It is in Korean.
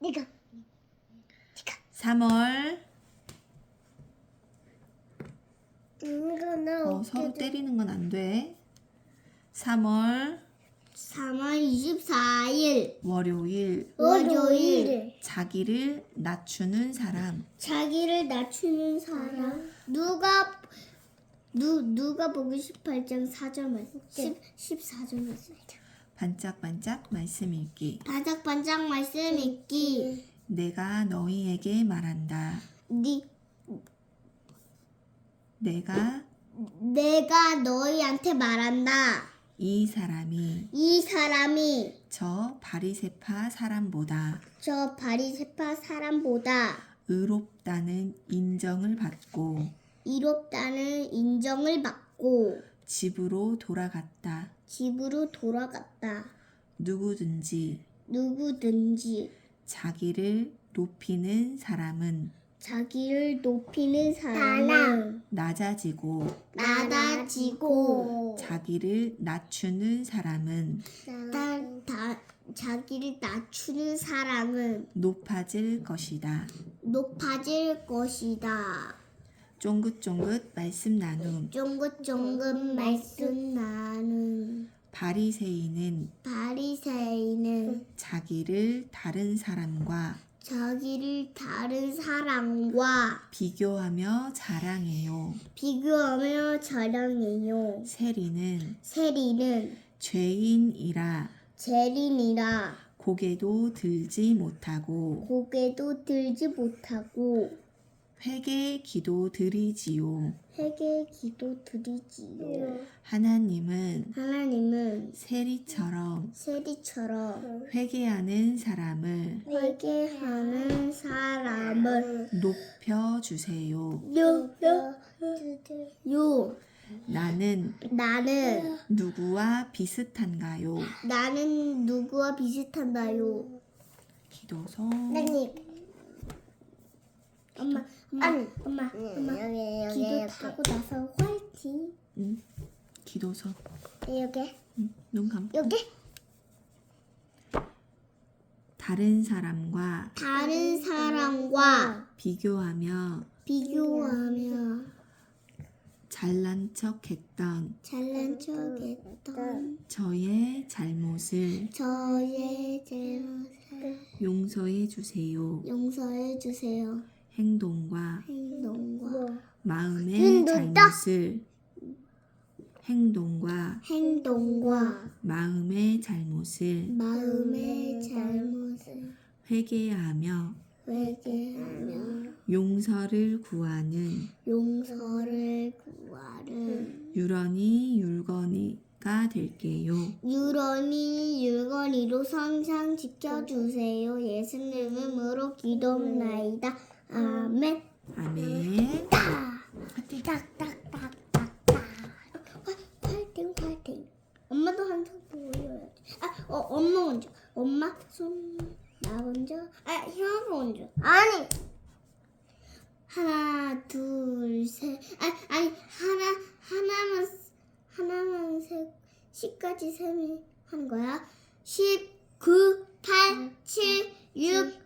네가. 3월. 이거 나 어, 서로 때리는 건 안 돼. 3월. 3월 24일. 월요일. 월요일. 자기를 낮추는 사람. 자기를 낮추는 사람. 누가 누 누가 할장 4절 말씀 10 14절 말씀 반짝반짝 말씀 읽기 바짝반짝 말씀 읽기 내가 너희에게 말한다. 니 내가 내가 너희한테 말한다 이 사람이 이 사람이 저 바리세파 사람보다 저 바리새파 사람보다 의롭다는 인정을 받고 이롭다는 인정을 받고 집으로 돌아갔다. 집으로 돌아갔다. 누구든지 누구든지 자기를 높이는 사람은 자기를 높이는 사람은 낮아지고 낮아지고 자기를 낮추는 사람은 다, 다, 자기를 낮추는 사람은 높아질 것이다. 높아질 것이다. 쫑긋쫑긋 말씀 나눔. 쫑긋쫑긋 말씀 나는 바리새인은 바리새인은 자기를 다른 사람과 자기를 다른 사람과 비교하며 자랑해요. 비교하며 자랑해요. 세리는 세리는 죄인이라 재린이라 고개도 들지 못하고 고개도 들지 못하고 회개 기도 드리지요. 회개 기도 드리지요. 하나님은 하나님은 세리처럼 세리처럼 회개하는 사람을 회개하는 사람을 높여 주세요. 요, 요 나는 나는 누구와 비슷한가요? 나는 누구와 비슷한가요? 기도서 엄마 엄마 엄마 엄마 기도 타고 나서 화이팅 응. 기도서 여기 응. 눈 감고 여기 다른 사람과 다른 사람과 비교하며 비교하며 잘난 척했던 잘난 척했던 저의 잘못을 저의 잘못을 용서해 주세요. 용서해 주세요. 행동과 행동과 마음의 행동다. 잘못을 행동과 행동과 마음의 잘못을 마음의 잘못을 회개하며 회개하며 용서를 구하는 용서를 구하는 유런이 율거니가 될게요. 유런이 율거니로 성상 지켜주세요. 예수님 이름으로 기도합나이다. 아멘. 아멘. 화이팅! 딱딱딱딱딱. 화이팅 화이팅. 엄마도 한손 보여야지. 아, 어, 엄마 먼저. 엄마 손. 나 먼저. 아, 형아 먼저. 아니. 하나, 둘, 셋. 아, 아니 하나 하나만 하나만 세 십까지 세면 하는 거야. 10, 9, 8, 7, 6,